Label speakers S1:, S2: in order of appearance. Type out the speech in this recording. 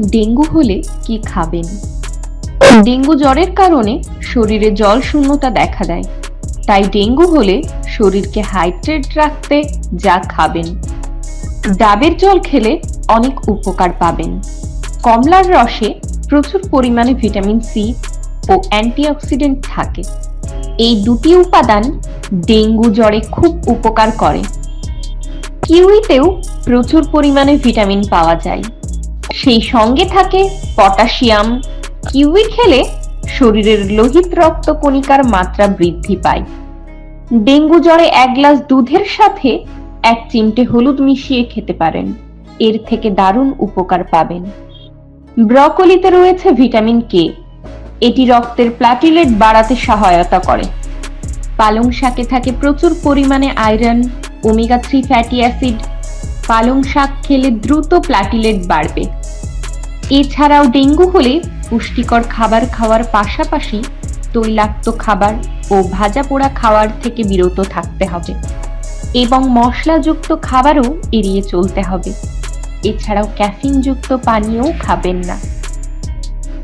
S1: Dengue হলে কি খাবেন? ডেঙ্গু জ্বরের কারণে শরীরে জল শূন্যতা দেখা দেয়। তাই ডেঙ্গু হলে শরীরকে হাইড্রেট রাখতে যা খাবেন। ডাবের জল খেলে অনেক উপকার পাবেন। কমলার রসে প্রচুর পরিমাণে ভিটামিন সি ও অ্যান্টিঅক্সিডেন্ট থাকে। এই দুটি উপাদান ডেঙ্গু জ্বরে খুব উপকার করে। কিউইতেও প্রচুর পরিমাণে ভিটামিন পাওয়া যায়। সেই সঙ্গে থাকে পটাশিয়াম। কিউই খেলে শরীরের লোহিত রক্ত কণিকার মাত্রা বৃদ্ধি পায়। ডেঙ্গু জ্বরে এক গ্লাস দুধের সাথে এক চিমটে হলুদ মিশিয়ে খেতে পারেন। এর থেকে দারুণ উপকার পাবেন। ব্রকলিতে রয়েছে ভিটামিন কে। এটি রক্তের প্লাটিলেট বাড়াতে সহায়তা করে। পালং শাকে থাকে প্রচুর পরিমাণে iron, omega three fatty acid পালং শাক খেলে দ্রুত প্লাটিলেট বাড়বে। এছাড়াও ডেঙ্গু হলে পুষ্টিকর খাবার খাওয়ার পাশাপাশি তৈলাক্ত খাবার ও ভাজা পোড়া খাওয়ার থেকে বিরত থাকতে হবে এবং মশলাযুক্ত খাবারও এড়িয়ে চলতে হবে। এছাড়াও ক্যাফিনযুক্ত পানীয়ও খাবেন না।